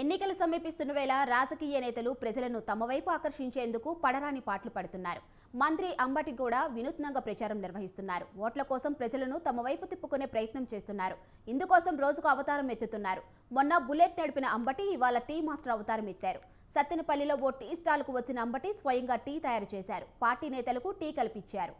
ఎన్నికలు సమీపిస్తున్న వేళ రాజకీయ నేతలు ప్రజలను తమ వైపు ఆకర్షించేందుకు పడరాని పాటలు పడుతున్నారు. మంత్రి అంబటి కూడా వినూత్నంగా ప్రచారం నిర్వహిస్తున్నారు. ఓట్ల కోసం ప్రజలను తమ వైపు తిప్పుకునే ప్రయత్నం చేస్తున్నారు. ఇందుకోసం రోజుకు అవతారం ఎత్తుతున్నారు. మొన్న బుల్లెట్ నడిపిన అంబటి ఇవాళ టీ మాస్టర్ అవతారం ఎత్తారు. సత్తెనపల్లిలో ఓ టీ స్టాల్కు వచ్చిన అంబటి స్వయంగా టీ తయారు చేశారు. పార్టీ నేతలకు టీ కల్పించారు.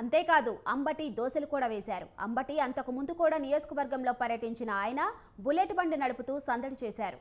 అంతేకాదు అంబటి దోశలు కూడా వేశారు. అంబటి అంతకు ముందు కూడా నియోజకవర్గంలో పర్యటించిన ఆయన బుల్లెట్ బండి నడుపుతూ సందడి చేశారు.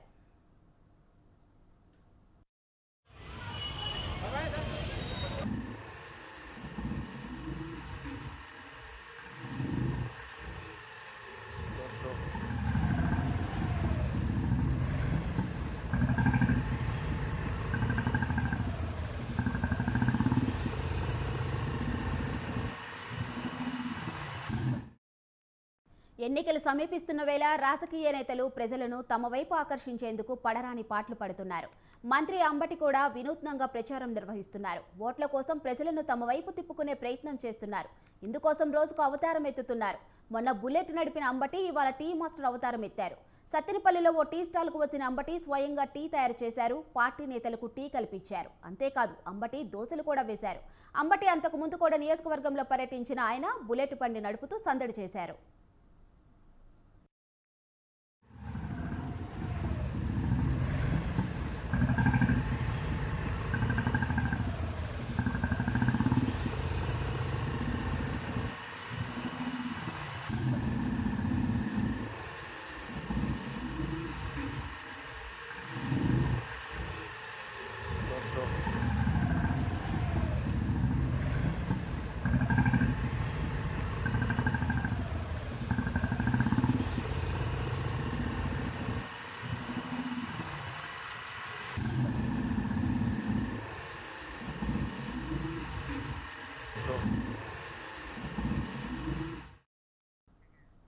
ఎన్నికలు సమీపిస్తున్న వేళ రాజకీయ నేతలు ప్రజలను తమ వైపు ఆకర్షించేందుకు పడరాని పాటలు పడుతున్నారు. మంత్రి అంబటి కూడా వినూత్నంగా ప్రచారం నిర్వహిస్తున్నారు. ఓట్ల కోసం ప్రజలను తమ వైపు తిప్పుకునే ప్రయత్నం చేస్తున్నారు. ఇందుకోసం రోజుకు అవతారం ఎత్తుతున్నారు. మొన్న బుల్లెట్ నడిపిన అంబటి ఇవాళ టీ మాస్టర్ అవతారం ఎత్తారు. సత్తెనపల్లిలో ఓ టీ స్టాల్కు వచ్చిన అంబటి స్వయంగా టీ తయారు చేశారు. పార్టీ నేతలకు టీ కల్పించారు. అంతేకాదు అంబటి దోశలు కూడా వేశారు. అంబటి అంతకు ముందు కూడా నియోజకవర్గంలో పర్యటించిన ఆయన బుల్లెట్ బండి నడుపుతూ సందడి చేశారు.